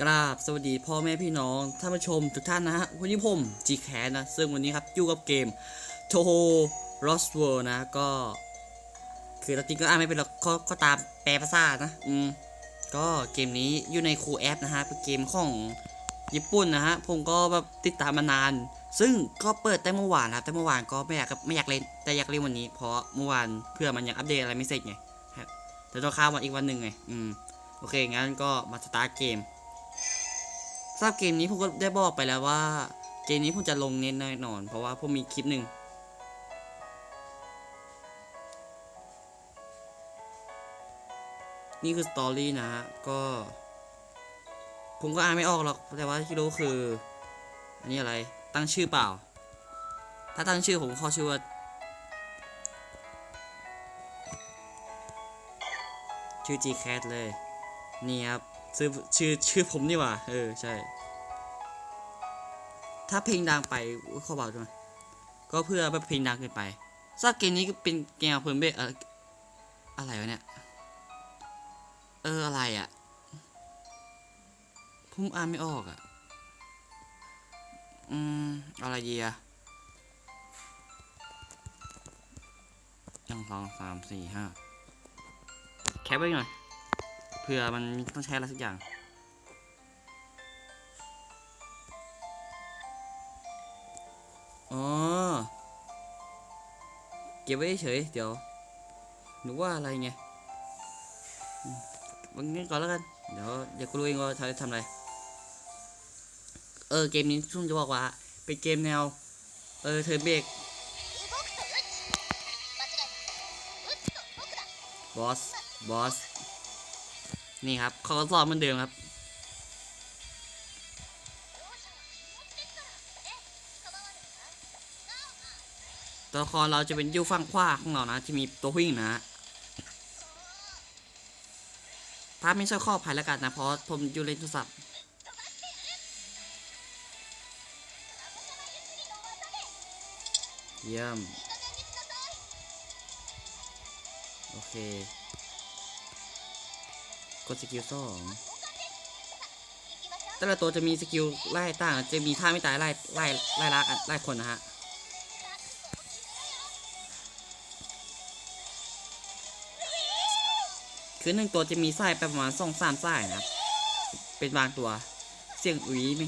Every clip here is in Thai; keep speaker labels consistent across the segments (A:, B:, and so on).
A: กราบสวัสดีพ่อแม่พี่น้องท่านผู้ชมทุกท่านนะฮะวันนี้ผมจีแคนะ ซึ่งวันนี้ครับอยู่กับเกมโทโฮรอสเวอร์นะก็ คือตอนจริงก็อ่านไม่เป็นหรอกก็ก็ตามแปลภาษานะอืมก็เกมนี้อยู่ในคูแอปนะฮะเป็นเกมของญี่ปุ่นนะฮะผมก็แบบติดตามมานาน ซึ่งก็เปิดแต่เมื่อวานครับแต่เมื่อวานก็ไม่อยากไม่อยากเล่นแต่อยากเล่นวันนี้ เพราะเมื่อวานเพื่อมันยังอัปเดตอะไรไม่เสร็จไงครับแต่ต้องข้ามวันอีกวันหนึ่งไงอืมโอเคงั้นก็มาสตาร์ทเกม สำหรับเกมนี้ผมก็ได้บอกไปแล้วว่า เกมนี้ผมจะลงเน้นแน่นอน เพราะว่าผมมีคลิปหนึ่งนี่คือสตอรี่นะฮะก็ ผมก็อ่านไม่ออกหรอกแต่ว่าที่รู้คือ อันนี้อะไรตั้งชื่อเปล่า ถ้าตั้งชื่อผมขอชื่อว่าชื่อ Gcat เลย นี่ครับ ชื่อชื่อชื่อผมนี่ว่าเออใช่ ถ้าเพลงดังไปเขาบอกใช่ไหมก็เพื่อแบบเพลงดังเกินไปซากเกมนี้ก็เป็นเกมเพิ่มเบสอะไรอะไรวะเนี่ย เอออะไรอะ่ะ ผมอ่านไม่ออกอะ่ะ อืม อะไรดีอะหนึ่งสองสามสี่ห้าแคปไว้หน่อย ผื่อมันต้องใช้อะไรสักอย่าง อ๋อ เก็บไว้เฉย เดี๋ยวหนูว่าอะไรไงวันนี้ก่อนแล้วกัน เดี๋ยวเดี๋ยวกูรู้เองว่าทำทำอะไร เออ เกมนี้ชุ่มจะบอกว่า เป็นเกมแนว เออ เธอเบรกบอส บอส นี่ครับเขาก็สอนเหมือนเดิมครับ ตัวละครเราจะเป็นยูฝั่งขวาของเรานะจะมีตัววิ่งนะฮะภาพไม่ใช่ข้อภัยล้วกันนะเพราะผมอยู่เล่นโทรศัพท์เยี่ยม โอเค กดสกิลสองแต่ละตัวจะมีสกิลไล่ต่าง จะมีท่าไม่ตายไล่ไล่ไล่ลักไล่คนนะฮะคือหนึ่งตัวจะมีไส้ไปประมาณสองสามไส้นะครับ เป็นบางตัว เสียงอุ๋ยไหม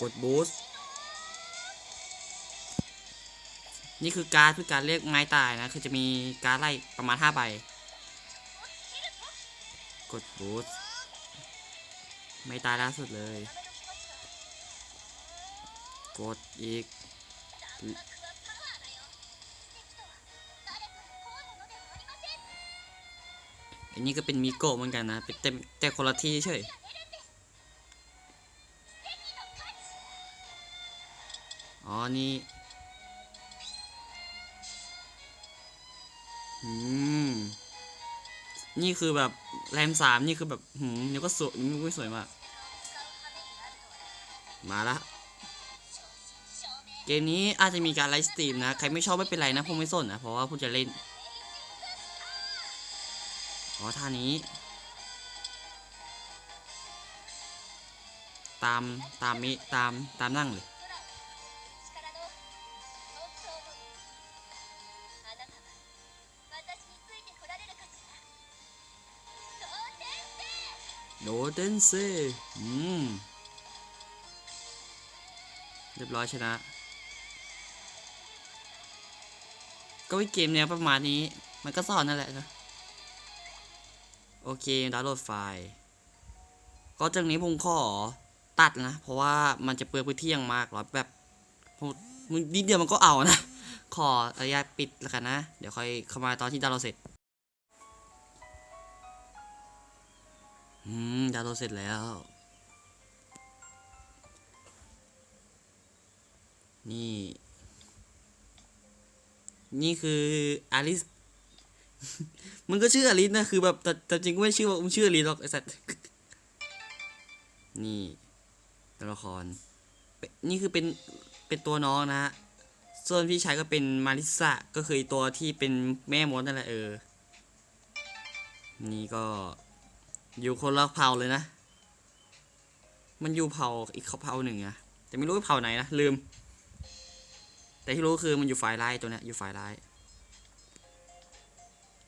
A: กดบูสต์ นี่คือการ์ดคือการเรียกไม้ตายนะ คือจะมีการ์ดไล่ประมาณห้าใบ กดบูสไม่ตายล่าสุดเลย กดอีก อันนี้ก็เป็นมิโกะเหมือนกันนะ เป็นแต่แต่คนละที่เฉยอ๋อ นี่ อืม นี่คือแบบแรมสามนี่คือแบบหืมนี่ก็สวยนี่ก็สวยมาก มาละ เกมนี้อาจจะมีการไลฟ์สตรีมนะ ใครไม่ชอบไม่เป็นไรนะผมไม่สนนะ เพราะว่าผมจะเล่น อ๋อท่านี้ ตามตามมิตามตามนั่งเลย เดนเซอืมเรียบร้อยชนะ ก็วิเกมเนี้ยประมาณนี้ มันก็สอนนั่นแหละนะโอเคดาวน์โหลดไฟล์ ก็จากนี้ผมขอตัดนะ เพราะว่ามันจะเปลืองพื้นที่อย่างมากหรอแบบนิดเดียวมันก็เอานะ ขออนุญาตปิดแล้วกันนะ เดี๋ยวค่อยเข้ามาตอนที่ดาวน์โหลดเสร็จ อืมดาวน์โหลดเสร็จแล้ว นี่ นี่คืออลิส มันก็ชื่ออลิสนะ คือแบบแต่แต่จริงก็ไม่ชื่อว่ามชื่ออลิสหรอกไอสัตว์ นี่ตัวละครนนี่คือเป็นเป็นตัวน้องนะฮะ ส่วนพี่ชายก็เป็นมาริสะก็คือตัวที่เป็นแม่มดนั่นแหละเออ นี่ก็ อยู่คนละเผ่าเลยนะ มันอยู่เผ่าอีกเผ่าหนึ่งอะแต่ไม่รู้ว่าเผ่าไหนนะลืม แต่ที่รู้คือมันอยู่ฝ่ายร้ายตัวเนี้ยอยู่ฝ่ายร้าย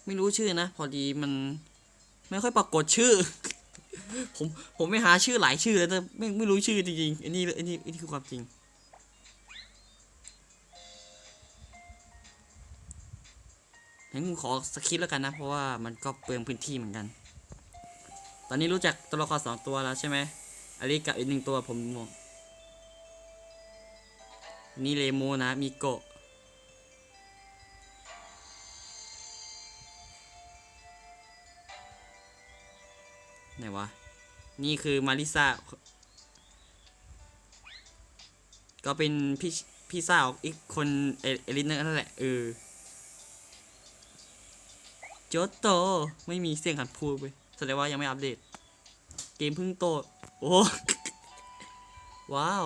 A: ไม่รู้ชื่อนะพอดีมันไม่ค่อยปรากฏชื่อ ผมผมไม่หาชื่อหลายชื่อแล้วแต่ไม่ไม่รู้ชื่อจริงๆอันนี้อันนี้อันนี้คือความจริงงั้นผมขอสคริปต์แล้วกันนะ เพราะว่ามันก็เปลืองพื้นที่เหมือนกัน ตอนนี้รู้จักตัวละครสองตัวแล้วใช่ไหมอันนี้กับอีกหนึ่งตัวผมมองนี่เลโมนะ มีโกะไหนวะ นี่คือมาริซาก็เป็นพี่พี่สาวอีกคนเอเอลินนั่นแหละเออโจโต ไม่มีเสียงหันพูดไป แสดงว่ายังไม่อัปเดต เกมเพิ่งโต โอ้ ว้าว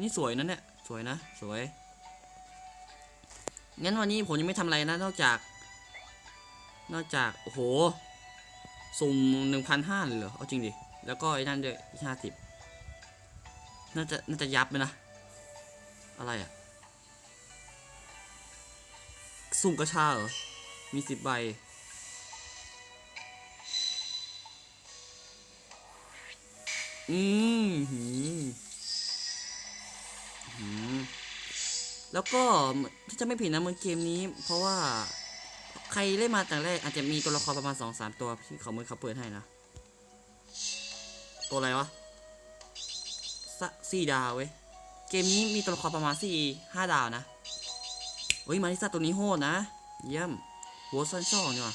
A: นี่สวยนะเนี่ย สวยนะ สวย งั้นวันนี้ผมยังไม่ทำอะไรนะ นอกจาก นอกจาก โอ้โห สุ่มหนึ่งพันห้าเลยเหรอ เอาจริงดิ แล้วก็ไอ้นั่นด้วยห้าสิบน่าจะ น่าจะยับเลยนะ อะไรอะสุ่มกระชาเหรอ มีสิบใบ อืมหืมหืมแล้วก็ถ้าจะไม่ผิดนะมันเกมนี้ เพราะว่าใครเล่นมาแต่แรกอาจจะมีตัวละครประมาณสองสามตัวที่เขาเมือเขาเปิดให้นะ ตัวอะไรวะส,สี่ดาวเว้ย เกมนี้มีตัวละครประมาณสี่ห้าดาวนะเฮ้ยมาริซาตัวนี้โหดนะ เยี่ยมโวซันช่องเนี่ยว่ะ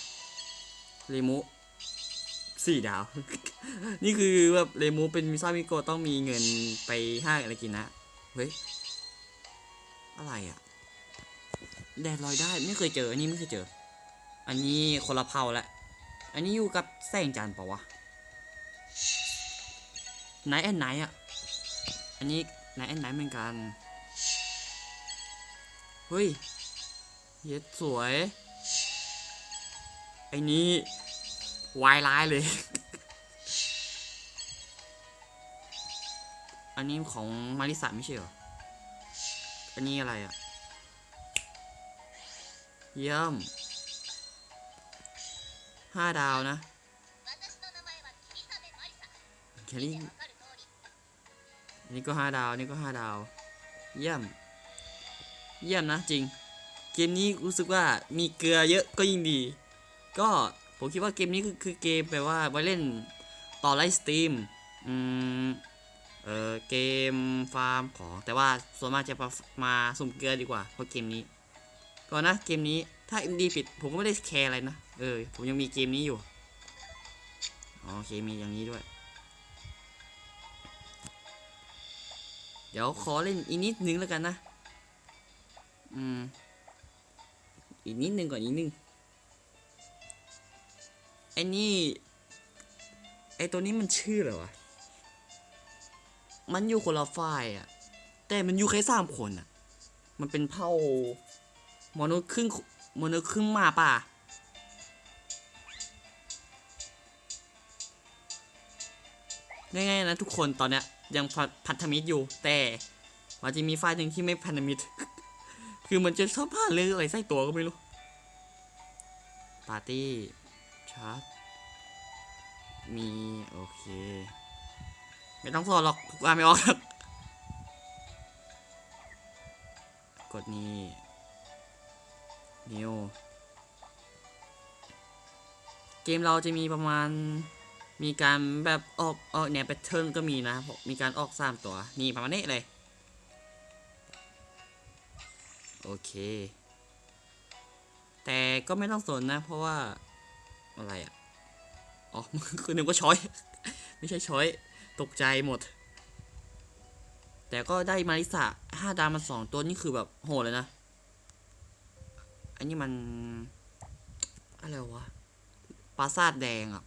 A: เรมุ สี่ดาว นี่คือแบบเรมูเป็นมิซามิโกะต้องมีเงินไปห้างอะไรกินนะ เฮ้ย อะไรอะแดดลอยได้ไม่เคยเจอ อันนี้ไม่เคยเจอ อันนี้คนละเผ่าละอันนี้อยู่กับแสงจันทร์ปล่าวะไหนแอนไหนอะอันนี้ไหนแอนไหนเหมือนกัน เฮ้ย เย็ดสวย ไอ้นี้ วายร้ายเลย อันนี้ของมาริสาไม่ใช่เหรอ อันนี้อะไรอะ่ะ เยี่ยมห้าดาวนะแคลรี่นนี้ก็ห้าดาวนนี้ก็ห้าดาว เยี่ยม เยี่ยมนะจริง เกมนี้รู้สึกว่ามีเกลือเยอะก็ยิ่งดี ก็ ผมคิดว่าเกมนี้คือคือเกมแปลว่าไว้เล่นต่อไลฟ์สตรีมอืมเออเกมฟาร์มของ แต่ว่าส่วนมากจะมาสุ่มเกลือดีกว่าเพราะเกมนี้ก่อนนะเกมนี้ถ้า MD ผิดผมก็ไม่ได้แคร์อะไรนะเออผมยังมีเกมนี้อยู่อ๋อโอเคมีอย่างนี้ด้วย เดี๋ยวขอเล่นอีกนิดนึงแล้วกันนะ อืม อีกนิดนึงก่อนอีกนิดนึง ไอ้นี่ ไอ้ตัวนี้มันชื่ออะไรวะ มันอยู่คนละฝ่ายอะแต่มันอยู่แค่สามคนอะมันเป็นเผ่ามนุษย์ครึ่งมนุษย์ครึ่งหมาป่าง่ายๆนะทุกคนตอนเนี้ยยังพันพันธมิตรอยู่ แต่มันจะมีฝ่ายหนึ่งที่ไม่พันธมิตร คือมันจะชอบพลาเรื่องอะไรใส่ตัวก็ไม่รู้ ปาร์ตี้ ชาร์จ มี โอเค ไม่ต้องสอนหรอกกูอ่านไม่ออกหรอกกดนี้นิวเกมเราจะมีประมาณมีการแบบออกออกเนี่ยแพทเทิร์นก็มีนะ มีการออกสามตัว นี่ประมาณนี้เลย โอเค แต่ก็ไม่ต้องสนนะ เพราะว่า อะไรอะ อ๋อ คือนึกว่าช้อย ไม่ใช่ช้อย ตกใจหมด แต่ก็ได้มาริสะห้าดาวมาสองตัวนี่คือแบบโหดเลยนะ อันนี้มัน อะไรวะ ปราสาทแดงอะ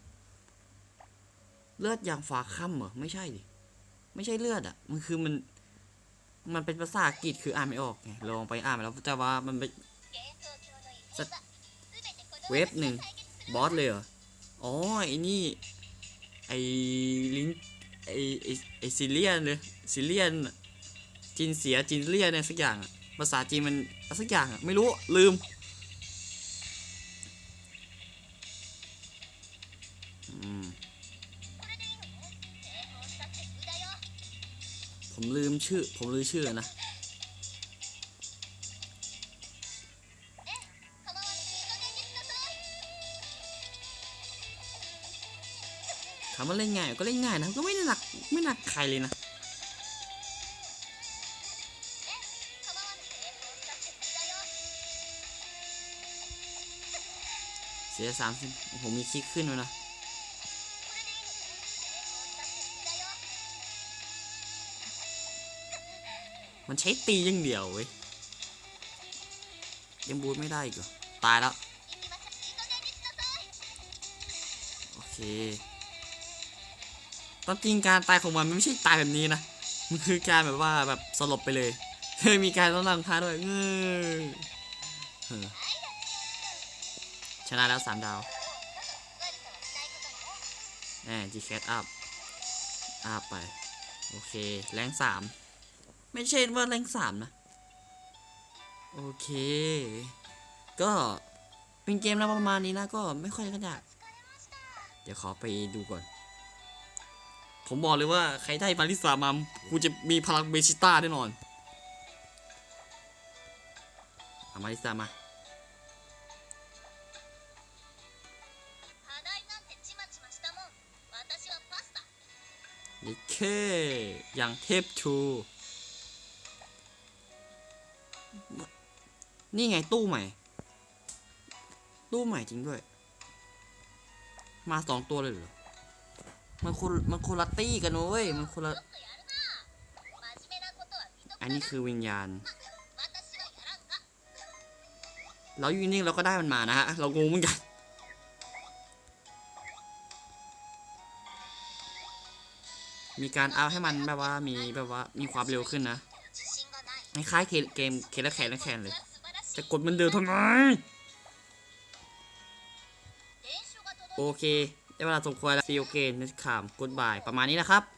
A: เลือดอย่างฟ้าค่ำเหรอ ไม่ใช่ดิ ไม่ใช่เลือดอะมันคือมัน มันเป็นภาษาอังกฤษคืออ่านไม่ออกไง ลองไปอ่านมาแล้วแต่ว่ามันเป็น
B: さ
A: เว็บหนึ่ง บอสเลยเหรอ อ๋อ ไอ้นี่ ไอ้ลิงไอ้ไอ้ไอ้ซิเลียนเลยซิเลียนจีนเสียจีนเลียนเนี่ยสักอย่าง ภาษาจีนมันสักอย่างไม่รู้ลืมอืมผมลืมชื่อ ผมลืมชื่อนะ ถามว่าเล่นง่ายก็เล่นง่ายนะก็ไม่หนักไม่หนักใครเลยนะเสียสามสิบผมมีคลิกขึ้นแล้วนะมันใช้ตีอย่างเดียวเว้ยยังบูทไม่ได้อีกเหรอ ตายแล้ว โอเค ตามจริงการตายของมันไม่ใช่ตายแบบนี้นะ มันคือการแบบว่าแบบสลบไปเลยเคยมีการต้องนั่งท่าด้วยเงอเอชนะแล้วสามดาวแหมจีแคทอัพ อัพไป โอเค แรงสาม ไม่ใช่ว่าแรงสามนะ โอเค ก็เป็นเกมแล้วประมาณนี้นะ ก็ไม่ค่อยขนาดเดี๋ยวขอไปดูก่อน ผมบอกเลยว่าใครได้มาริสามากูจะมีพลังเบชิต้าแน่นอนเอามาริสามาโอเคอย่างเทพชูนี่ไงตู้ใหม่ ตู้ใหม่จริงด้วย มาสองตัวเลยเหรอ มันคนมันคนละตี้กันเว้ยมันคนละอันนี้คือวิญญาณ เราอยู่นิ่งๆเราก็ได้มันมานะฮะ เรางงเหมือนกันมีการเอาให้มันแบบว่ามีแบบว่ามีความเร็วขึ้นนะคล้ายๆเกมเกมเคและแคนและแคนเลยจะกดมันเดินทำไม โอเค ได้เวลาสมควรแล้วซีโอเคนึกขามกดบายประมาณนี้นะครับ